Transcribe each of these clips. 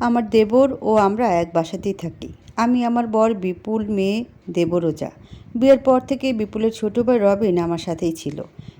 আমার দেবর ও আমরা এক বাসাতেই থাকি। আমি আমার বর বিপুল, মেয়ে দেবরোজা বিয়ের পর থেকে বিপুলের ছোট ভাই রবিন আমার সাথেই ছিল।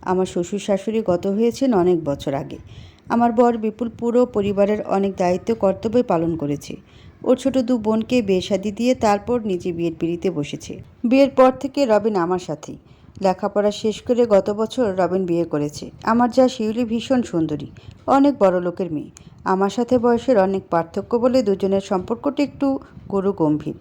আমার শ্বশুর শাশুড়ি গত হয়েছেন অনেক বছর আগে। আমার বর বিপুল পুরো পরিবারের অনেক দায়িত্ব, কর্তব্য পালন করেছে। ওর ছোট দু বোনকে বিয়ে দিয়ে তারপর নিজে বিয়ের পিড়িতে বসেছে। বিয়ের পর থেকে রবিন আমার সাথেই। লেখাপড়া শেষ করে গত বছর রবিন বিয়ে করেছে। আমার যা শিউলি ভীষণ সুন্দরী, অনেক বড় লোকের মেয়ে। আমার সাথে বয়সের অনেক পার্থক্য বলে দুজনের সম্পর্কটা একটু গরু গম্ভীর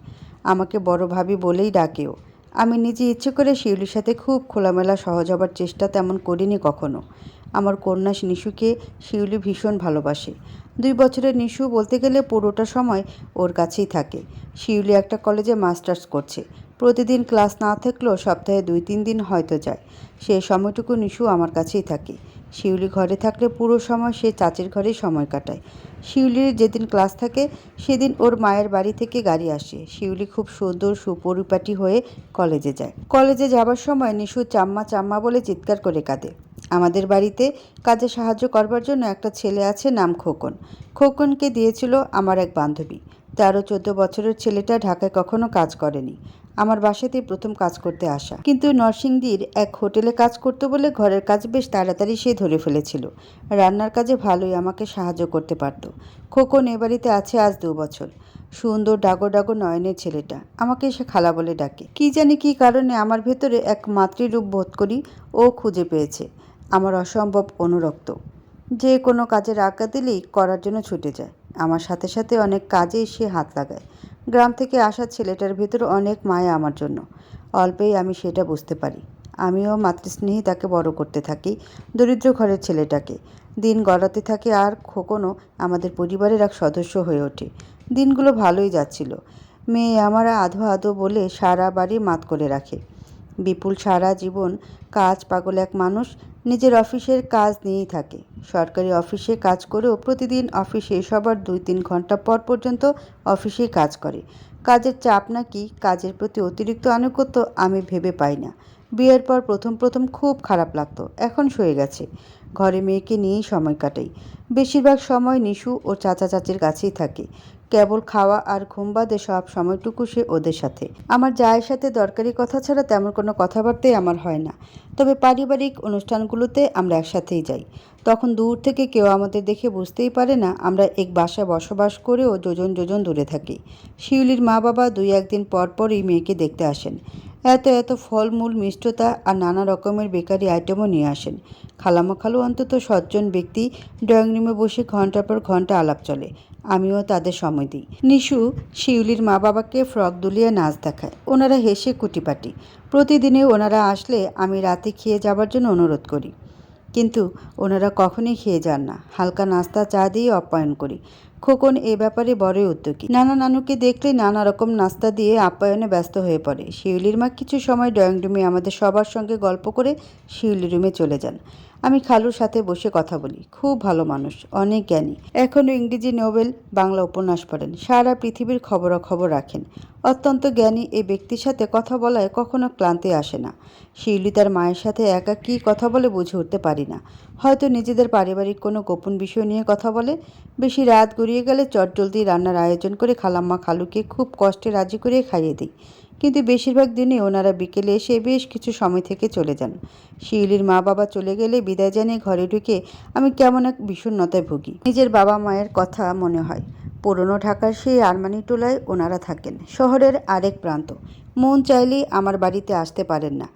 আমাকে বড় ভাবি বলেই ডাকেও আমি নিজে ইচ্ছে করে শিউলির সাথে খুব খোলামেলা, সহজ হবার চেষ্টা তেমন করিনি কখনো। আমার কন্যা নিশুকে শিউলি ভীষণ ভালোবাসে। দুই বছরের নিশু বলতে গেলে পুরোটা সময় ওর কাছেই থাকে। শিউলি একটা কলেজে মাস্টার্স করছে। প্রতিদিন ক্লাস না থাকলেও সপ্তাহে দুই, তিন দিন হয়তো যায়। সে সময়টুকু নিশু আমার কাছেই থাকে। শিউলি ঘরে থাকলে পুরো সময় সে চাচির ঘরেই সময় কাটায়। শিউলির যেদিন ক্লাস থাকে, সেদিন ওর মায়ের বাড়ি থেকে গাড়ি আসে। শিউলি খুব সুন্দর সুপরিপাটি হয়ে কলেজে যায়। কলেজে যাবার সময় নিশু চাম্মা চাম্মা বলে চিৎকার করে কাঁদে। আমাদের বাড়িতে কাজে সাহায্য করবার জন্য একটা ছেলে আছে নাম খোকন। খোকনকে দিয়েছিল আমার এক বান্ধবী। তেরো, চোদ্দ বছরের ছেলেটা ঢাকায় কখনো কাজ করেনি। আমার বাসাতেই প্রথম কাজ করতে আসা। কিন্তু নরসিংদীর এক হোটেলে কাজ করতে বলে ঘরের কাজ বেশ তাড়াতাড়ি সে ধরে ফেলেছিল। রান্নার কাজে ভালোই আমাকে সাহায্য করতে পারত। খোকন এ বাড়িতে আছে আজ দু বছর। সুন্দর ডাগো ডাগো নয়নের ছেলেটা। আমাকে সে খালা বলে ডাকে। কি জানি কি কারণে আমার ভেতরে এক মাতৃরূপ বোধ করি ও খুঁজে পেয়েছে। আমার অসম্ভব অনুরক্ত। যে কোনো কাজের আজ্ঞা দিলেই করার জন্য ছুটে যায়। আমার সাথে সাথে অনেক কাজেই সে হাত লাগায়। গ্রাম থেকে আসা ছেলেটার ভেতর অনেক মায়া আমার জন্য। অল্পেই আমি সেটা বুঝতে পারি। আমিও মাতৃস্নেহী তাকে বড় করতে থাকি, দরিদ্র ঘরের ছেলেটাকে। দিন গড়াতে থাকে আর খোকনও আমাদের পরিবারের এক সদস্য হয়ে ওঠে। দিনগুলো ভালোই যাচ্ছিল। মেয়ে আমারা আধো আধো বলে সারা বাড়ি মাত করে রাখে। বিপুল সারা জীবন কাজ পাগল এক মানুষ নিজের অফিসের কাজ নিয়েই থাকে। সরকারি অফিসে কাজ করেও প্রতিদিন অফিসে সবার দুই তিন ঘণ্টা পর পর্যন্ত অফিসেই কাজ করে। কাজের চাপ নাকি কাজের প্রতি অতিরিক্ত আনুগত্য আমি ভেবে পাই না। বিয়ের পর প্রথম প্রথম খুব খারাপ লাগতো। এখন সয়ে গেছে। ঘরে মেয়েকে নিয়েই সময় কাটাই। বেশিরভাগ সময় নিশু ও চাচা চাচির কাছেই থাকে। কেবল খাওয়া আর ঘুম বাদে সব সময়টুকু সে ওদের সাথে। আমার জায়ের সাথে দরকারি কথা ছাড়া তেমন কোনো কথাবার্তাই আমার হয় না। তবে পারিবারিক অনুষ্ঠানগুলোতে আমরা একসাথেই যাই। তখন দূর থেকে কেউ আমাদের দেখে বুঝতেই পারে না আমরা এক বাসায় বসবাস করেও যোজন যোজন দূরে থাকি। শিউলির মা বাবা দুই একদিন পর পরই মেয়েকে দেখতে আসেন। এত এত ফলমূল, মিষ্টতা আর নানা রকমের বেকারি আইটেমও নিয়ে আসেন। খালামা খালু অন্তত সজ্জন ব্যক্তি ড্রয়িং রুমে বসে ঘণ্টার পর ঘণ্টা আলাপ চলে। আমিও তাদের সময় দিই। নিশু শিউলির মা বাবাকে ফ্রক দুলিয়ে নাচ দেখায়। ওনারা হেসে কুটিপাটি। প্রতিদিনে ওনারা আসলে আমি রাতে খেয়ে যাবার জন্য অনুরোধ করি। কিন্তু ওনারা কখনোই খেয়ে যান না। হালকা নাস্তা চা দিয়ে আপ্যায়ন করি। খোকন এ ব্যাপারে বড়ই উদ্যোগী। নানা নানুকে দেখলে নানা রকম নাস্তা দিয়ে আপ্যায়নে ব্যস্ত হয়ে পড়ে। শিউলির মা কিছু সময় ড্রয়িং রুমে আমাদের সবার সঙ্গে গল্প করে শিউলি রুমে চলে যান। আমি খালুর সাথে বসে কথা বলি। খুব ভালো মানুষ, অনেক জ্ঞানী। এখনও ইংরেজি নোবেল, বাংলা উপন্যাস পড়েন। সারা পৃথিবীর খবরাখবর রাখেন। অত্যন্ত জ্ঞানী এই ব্যক্তির সাথে কথা বলায় কখনো ক্লান্তি আসে না। শিউলি তার মায়ের সাথে একা কী কথা বলে বুঝে উঠতে পারি না। হয়তো নিজেদের পারিবারিক কোনো গোপন বিষয় নিয়ে কথা বলে বেশি রাত গড়িয়ে গেলে চটজলদি রান্নার আয়োজন করে খালাম্মা খালুকে খুব কষ্টে রাজি করে খাইয়ে দিই কিন্তু বেশিরভাগ দিনই ওনারা বিকেলে এসে বেশ কিছু সময় থেকে চলে যান। শিউলির মা বাবা চলে গেলে বিদায় জানিয়ে ঘরে ঢুকে আমি কেমন এক বিষণ্ণতায় ভুগি। নিজের বাবা মায়ের কথা মনে হয়। পুরনো ঢাকার সেই আরমানি টোলায় ওনারা থাকেন। শহরের আরেক প্রান্ত। মন চাইলেই আমার বাড়িতে আসতে পারেন না।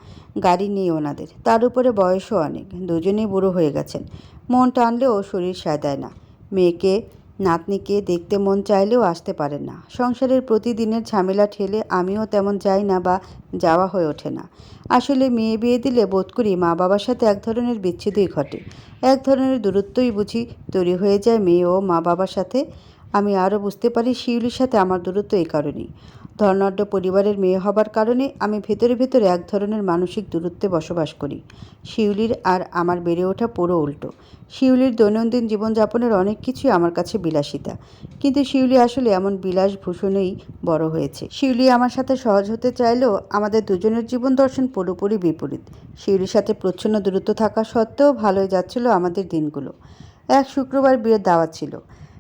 গাড়ি নেই ওনাদের। তার উপরে বয়সও অনেক। দুজনেই বুড়ো হয়ে গেছেন। মন টানলেও শরীর সায় দেয় না। মেয়েকে, নাতনিকে দেখতে মন চাইলেও আসতে পারেন না। সংসারের প্রতিদিনের ঝামেলা ঠেলে আমিও তেমন যাই না বা যাওয়া হয়ে ওঠে না। আসলে মেয়ে বিয়ে দিলে বোধ করি মা বাবার সাথে এক ধরনের বিচ্ছেদই ঘটে। এক ধরনের দূরত্বই বুঝি তৈরি হয়ে যায় মেয়ে ও মা বাবার সাথে। আমি আরও বুঝতে পারি শিউলির সাথে আমার দূরত্ব এই কারণেই। ধর্নাঢ্য পরিবারের মেয়ে হবার কারণে আমি ভেতরে ভেতরে এক ধরনের মানসিক দূরত্বে বসবাস করি। শিউলির আর আমার বেড়ে ওঠা পুরো উল্টো। শিউলির দৈনন্দিন জীবনযাপনের অনেক কিছুই আমার কাছে বিলাসিতা। কিন্তু শিউলি আসলে এমন বিলাসভূষণেই বড় হয়েছে। শিউলি আমার সাথে সহজ হতে চাইলেও আমাদের দুজনের জীবন দর্শন পুরোপুরি বিপরীত। শিউলির সাথে প্রচ্ছন্ন দূরত্ব থাকা সত্ত্বেও ভালোই যাচ্ছিল আমাদের দিনগুলো। এক শুক্রবার বিয়ের দাওয়াত ছিল।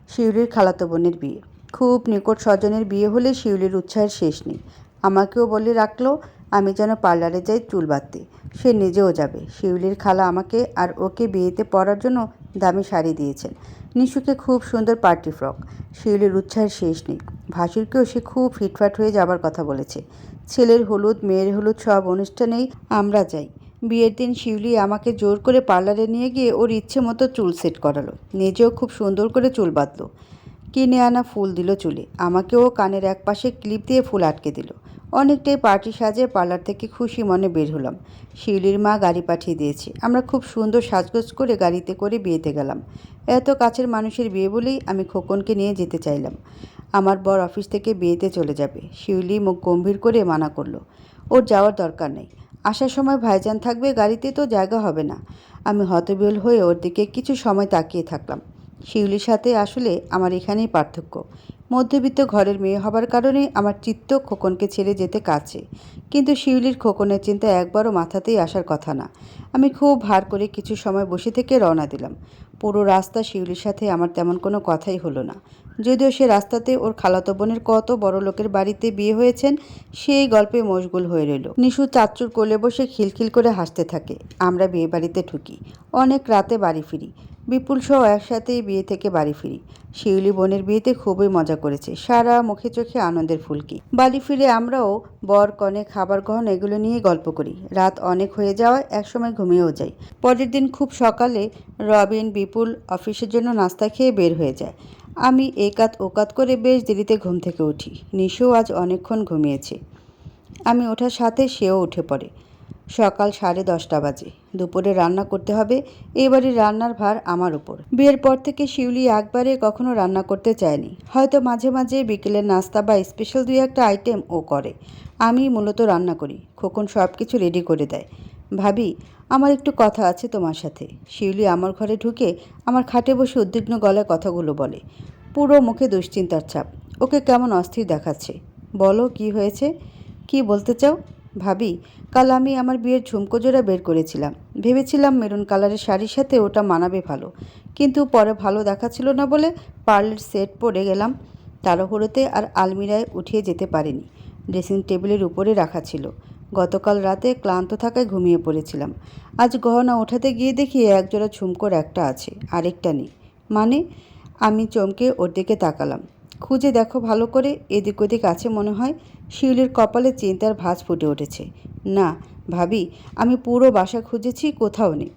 শিউলির খালাতো বোনের বিয়ে। খুব নিকট স্বজনের বিয়ে হলে শিউলির উৎসাহের শেষ নেই। আমাকেও বলে রাখল, আমি যেন পার্লারে যাই চুল বাঁধতে। সে নিজেও যাবে। শিউলির খালা আমাকে আর ওকে বিয়েতে পরার জন্য দামি শাড়ি দিয়েছেন। নিশুকে খুব সুন্দর পার্টি ফ্রক। শিউলির উৎসাহের শেষ নেই। ভাসুরকেও সে খুব ফিটফাট হয়ে যাবার কথা বলেছে। ছেলের হলুদ, মেয়ের হলুদ সব অনুষ্ঠানেই আমরা যাই। বিয়ের দিন শিউলি আমাকে জোর করে পার্লারে নিয়ে গিয়ে ওর ইচ্ছে মতো চুল সেট করালো। নিজেও খুব সুন্দর করে চুল বাঁধলো। কিনে আনা ফুল দিল চুলে। আমাকেও কানের এক পাশে ক্লিপ দিয়ে ফুল আটকে দিল। অনেকটাই পার্টি সাজে পার্লার থেকে খুশি মনে বের হলাম। শিউলির মা গাড়ি পাঠিয়ে দিয়েছে। আমরা খুব সুন্দর সাজগোজ করে গাড়িতে করে বিয়েতে গেলাম। এত কাছের মানুষের বিয়ে বলেই আমি খোকনকে নিয়ে যেতে চাইলাম। আমার বর অফিস থেকে বিয়েতে চলে যাবে। শিউলি মুখ গম্ভীর করে মানা করল। ওর যাওয়ার দরকার নেই। আসার সময় ভাইজান থাকবে গাড়িতে তো জায়গা হবে না। আমি হতবিহল হয়ে ওর দিকে কিছু সময় তাকিয়ে থাকলাম। শিউলির সাথে আসলে আমার এখানেই পার্থক্য। মধ্যবিত্ত ঘরের মেয়ে হবার কারণে আমার চিত্ত খোকনকে ছেড়ে যেতে কাছে। কিন্তু শিউলির খোকনের চিন্তা একবারও মাথাতেই আসার কথা না। আমি খুব ভার করে কিছু সময় বসে থেকে রওনা দিলাম। পুরো রাস্তা শিউলির সাথে আমার তেমন কোনো কথাই হলো না। যদিও সে রাস্তাতে ওর খালাতো বোনের কত বড় লোকের বাড়িতে বিয়ে হয়েছেন, সেই গল্পে মশগুল হয়ে রইল। নিশু চাচ্চুর কোলে বসে খিলখিল করে হাসতে থাকে। আমরা বিয়ে বাড়িতে ঢুকি। অনেক রাতে বাড়ি ফিরি। বিপুল সহ একসাথেই বিয়ে থেকে বাড়ি ফিরি। শিউলি বোনের বিয়েতে খুবই মজা করেছে। সারা মুখে চোখে আনন্দের ফুলকি। বাড়ি ফিরে আমরাও বর, কনে, খাবার গ্রহণ এগুলো নিয়ে গল্প করি। রাত অনেক হয়ে যাওয়ায় একসময় ঘুমিয়েও যাই। পরের দিন খুব সকালে রবিন, বিপুল অফিসের জন্য নাস্তা খেয়ে বের হয়ে যায়। আমি একাত ওকাত করে বেশ দেরিতে ঘুম থেকে উঠি। নিশু আজ অনেকক্ষণ ঘুমিয়েছে। আমি ওঠার সাথে সেও উঠে পড়ে। সকাল সাড়ে দশটা বাজে। দুপুরে রান্না করতে হবে। এবারে রান্নার ভার আমার উপর। বিয়ের পর থেকে শিউলি একবারে কখনো রান্না করতে চায়নি। হয়তো মাঝে মাঝে বিকেলের নাস্তা বা স্পেশাল দুই একটা আইটেম ও করে। আমি মূলত রান্না করি। খোকন সব কিছু রেডি করে দেয়। ভাবি আমার একটু কথা আছে তোমার সাথে। শিউলি আমার ঘরে ঢুকে আমার খাটে বসে উদ্বিগ্ন গলায় কথাগুলো বলে। পুরো মুখে দুশ্চিন্তার ছাপ। ওকে কেমন অস্থির দেখাচ্ছে? বলো, কি হয়েছে? কি বলতে চাও? ভাবি, কাল আমি আমার বিয়ের ঝুমকো জোড়া বের করেছিলাম। ভেবেছিলাম মেরুন কালারের শাড়ির সাথে ওটা মানাবে ভালো। কিন্তু পরে ভালো দেখাচ্ছিল না বলে পার্লের সেট পরে গেলাম। তাড়াহুড়োতে আর আলমিরায় উঠিয়ে যেতে পারিনি। ড্রেসিং টেবিলের উপরে রাখা ছিল। গতকাল রাতে ক্লান্ত থাকায় ঘুমিয়ে পড়েছিলাম। আজ গহনা ওঠাতে গিয়ে দেখি একজোড়া ঝুমকোর একটা আছে, আরেকটা নেই। মানে আমি চমকে ওর দিকে তাকালাম। খুঁজে দেখো ভালো করে, এদিক ওদিক আছে মনে হয়, শিউলির কপালে চিন্তার ভাঁজ ফুটে উঠেছে। না, ভাবি, আমি পুরো বাসা খুঁজেছি, কোথাও নেই।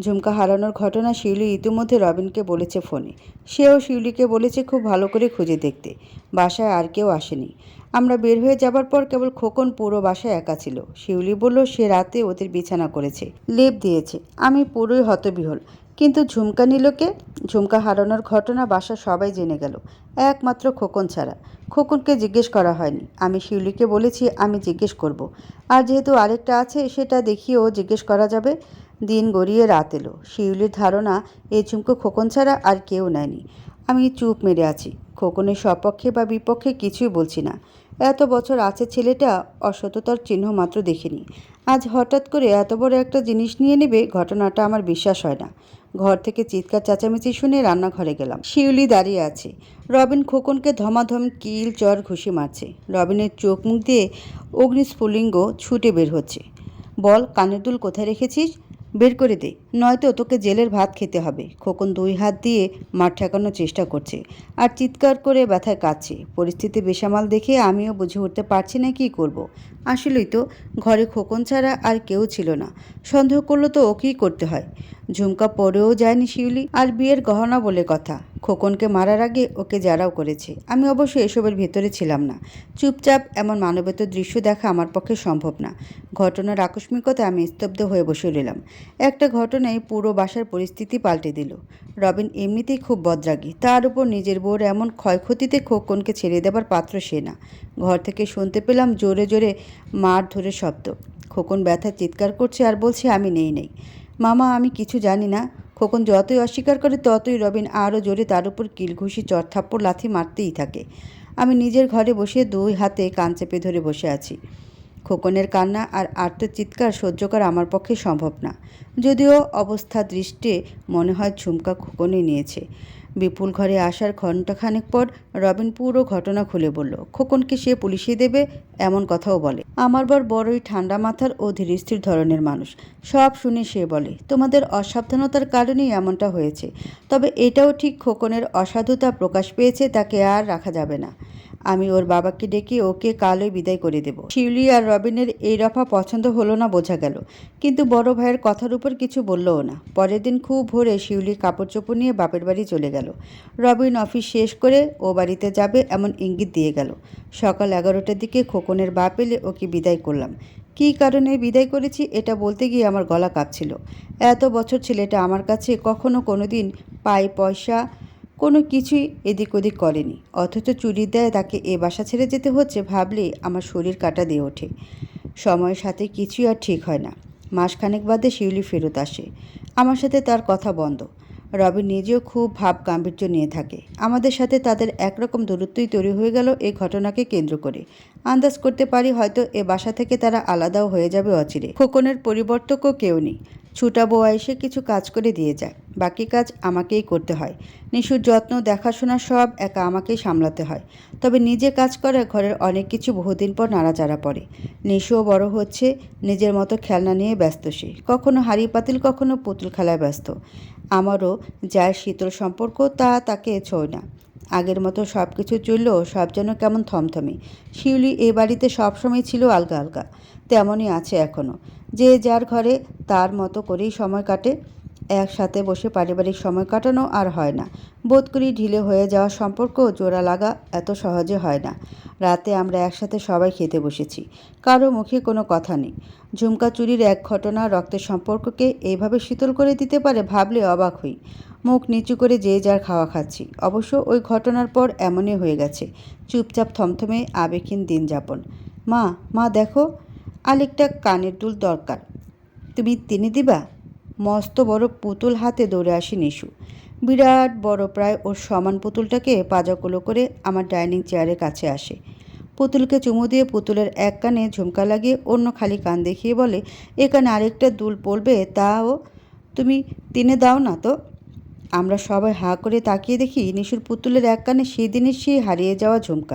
ঝুমকা হারানোর ঘটনা শিউলি ইতিমধ্যে রবিনকে বলেছে ফোনে। সেও শিউলিকে বলেছে খুব ভালো করে খুঁজে দেখতে। বাসায় আর কেউ আসেনি। আমরা বের হয়ে যাবার পর কেবল খোকন পুরো বাসায় একা ছিল। শিউলি বলল, সে রাতে ওদের বিছানা করেছে। লেপ দিয়েছে। আমি পুরোই হতবিহল। কিন্তু ঝুমকা নিলকে ঝুমকা হারানোর ঘটনা বাসা সবাই জেনে গেল। একমাত্র খোকন ছাড়া। খোকনকে জিজ্ঞেস করা হয়নি। আমি শিউলিকে বলেছি, আমি জিজ্ঞেস করব। আর যেহেতু আরেকটা আছে, সেটা দেখিয়েও জিজ্ঞেস করা যাবে দিন গড়িয়ে রাত এলো। শিউলির ধারণা এই ঝুমকো খোকন ছাড়া আর কেউ নেয়নি। আমি চুপ মেরে আছি। খোকনের সপক্ষে বা বিপক্ষে কিছুই বলছি না। এত বছর আছে ছেলেটা অসততার চিহ্ন মাত্র দেখিনি। আজ হঠাৎ করে এত বড় একটা জিনিস নিয়ে নেবে, ঘটনাটা আমার বিশ্বাস হয় না। ঘর থেকে চিৎকার, চেঁচামেচি শুনে রান্নাঘরে গেলাম। শিউলি দাঁড়িয়ে আছে। রবিন খোকনকে ধমাধম কিল, চর, ঘুষি মারছে। রবিনের চোখ মুখ দিয়ে অগ্নিস্ফুলিঙ্গ ছুটে বের হচ্ছে। বল কানের দুল কোথায় রেখেছিস? বের করে দে, নয়তো তোকে জেলের ভাত খেতে হবে। খোকন দুই হাত দিয়ে মাঠ ঠেকানোর চেষ্টা করছে আর চিৎকার করে ব্যথায় কাঁদছে। পরিস্থিতি বেসামাল দেখে আমিও বুঝে উঠতে পারছি না কি করব। আসলেই তো, ঘরে খোকন ছাড়া আর কেউ ছিল না। সন্দেহ করল তো ও কী করতে হয়। ঝুমকা পরেও যায়নি শিউলি। আর বিয়ের গহনা বলে কথা। খোকনকে মারার আগে ওকে যারাও করেছে। আমি অবশ্য এসবের ভেতরে ছিলাম না। চুপচাপ এমন মানবেত দৃশ্য দেখা আমার পক্ষে সম্ভব না। ঘটনার আকস্মিকতা আমি স্তব্ধ হয়ে বসে রইলাম। একটা ঘটনায় পুরো বাসার পরিস্থিতি পাল্টে দিল। রবিন এমনিতেই খুব বদরাগী। তার উপর নিজের বউর এমন ক্ষয়ক্ষতিতে খোকনকে ছেড়ে দেবার পাত্র সে না। ঘর থেকে শুনতে পেলাম জোরে জোরে মার ধরে শব্দ। খোকন ব্যথা চিৎকার করছে আর বলছে, আমি নেই নেই। মামা, আমি কিছু জানি না। খোকন যতই অস্বীকার করে, ততই রবিন আরও জোরে তার উপর কিলঘুষি চরথাপ্পড় লাথি মারতেই থাকে। আমি নিজের ঘরে বসে দুই হাতে কান চেপে ধরে বসে আছি। খোকনের কান্না আর আর্তচিৎকার সহ্য করা আমার পক্ষে সম্ভব না। যদিও অবস্থা দৃষ্টে মনে হয় ঝুমকা খোকনে নিয়েছে। বিপুল ঘরে আসার ঘণ্টাখানেক পর রবিন পুরো ঘটনা খুলে বলল, খোকনকে সে পুলিশে দেবে? এমন কথাও বলে। আমার বর বড়ই ঠান্ডা মাথার ও ধীরস্থির ধরনের মানুষ। সব শুনে সে বলে, তোমাদের অসাবধানতার কারণেই এমনটা হয়েছে। তবে এটাও ঠিক খোকনের অসাধুতা প্রকাশ পেয়েছে, তাকে আর রাখা যাবে না। আমি ওর বাবাকে ডেকে ওকে কালই বিদায় করে দেব। শিউলি আর রবিনের এই রফা পছন্দ হলো না বোঝা গেল। কিন্তু বড় ভাইয়ের কথার উপর কিছু বললও না। পরের দিন খুব ভোরে শিউলি কাপড় চোপড় নিয়ে বাপের বাড়ি চলে গেল। রবিন অফিস শেষ করে ও বাড়িতে যাবে এমন ইঙ্গিত দিয়ে গেল। সকাল এগারোটার দিকে খোকনের বাপ এলে ওকে বিদায় করলাম। কী কারণে বিদায় করেছি এটা বলতে গিয়ে আমার গলা কাঁপছিল। এত বছর ছেলেটা আমার কাছে কখনো কোনো দিন পাই পয়সা কোনো কিছুই এদিক ওদিক করেনি। অথচ চুরির দেয় তাকে এ বাসা ছেড়ে যেতে হচ্ছে ভাবলে আমার শরীর কাটা দিয়ে ওঠে। সময়ের সাথে কিছুই আর ঠিক হয় না। মাসখানেক বাদে শিউলি ফেরত আসে। আমার সাথে তার কথা বন্ধ। রবি নিজেও খুব ভাব গাম্ভীর্য নিয়ে থাকে। আমাদের সাথে তাদের একরকম দূরত্বই তৈরি হয়ে গেল এই ঘটনাকে কেন্দ্র করে। আন্দাজ করতে পারি হয়তো এ বাসা থেকে তারা আলাদাও হয়ে যাবে অচিরে। খোকনের পরিবর্তকও কেউ নেই। ছুটা বউয়া এসে কিছু কাজ করে দিয়ে যায়। বাকি কাজ আমাকেই করতে হয়। নিশুর যত্ন, দেখাশোনা সব একা আমাকেই সামলাতে হয়। তবে নিজে কাজ করে ঘরের অনেক কিছু বহুদিন পর নাড়াচাড়া পড়ে নিশুও বড় হচ্ছে, নিজের মতো খেলনা নিয়ে ব্যস্ত সে। কখনো হাড়ি পাতিল, কখনো পুতুল খেলায় ব্যস্ত। আমারও যার শীতল সম্পর্ক তা তাকে ছোঁয় না। আগের মতো সব কিছু চললেও সব যেন কেমন থমথমে। শিউলি এ বাড়িতে সবসময় ছিল আলগা আলগা, তেমনই আছে এখনও যে যার ঘরে তার মতো করেই সময় কাটে একসাথে বসে পারিবারিক সময় কাটানো আর হয় না। বোধ করি ঢিলে হয়ে যাওয়া সম্পর্ক জোড়া লাগা এত সহজে হয় না। রাতে আমরা একসাথে সবাই খেতে বসেছি। কারও মুখে কোনো কথা নেই। ঝুমকা চুরির এক ঘটনা রক্তের সম্পর্ককে এইভাবে শীতল করে দিতে পারে ভাবলে অবাক হই। মুখ নিচু করে যে যার খাওয়া খাচ্ছি। অবশ্য ওই ঘটনার পর এমনই হয়ে গেছে। চুপচাপ থমথমে আবেগহীন দিন যাপন। মা মা দেখো, আরেকটা কানের দুল দরকার। তুমি তিনি দিবা? মস্ত বড় পুতুল হাতে দৌড়ে আসি নিশু। বিরাট বড় প্রায় ওর সমান পুতুলটাকে পাজাকুলো করে আমার ডাইনিং চেয়ারের কাছে আসে। পুতুলকে চুমু দিয়ে পুতুলের এক কানে ঝুমকা লাগিয়ে অন্য খালি কান দেখিয়ে বলে, এ কানে আরেকটা দুল পড়বে তাও তুমি তিনে দাও না তো? আমরা সবাই হাঁ করে তাকিয়ে দেখি নিশুর পুতুলের এক কানে সেদিনের সেই হারিয়ে যাওয়া ঝুমকা।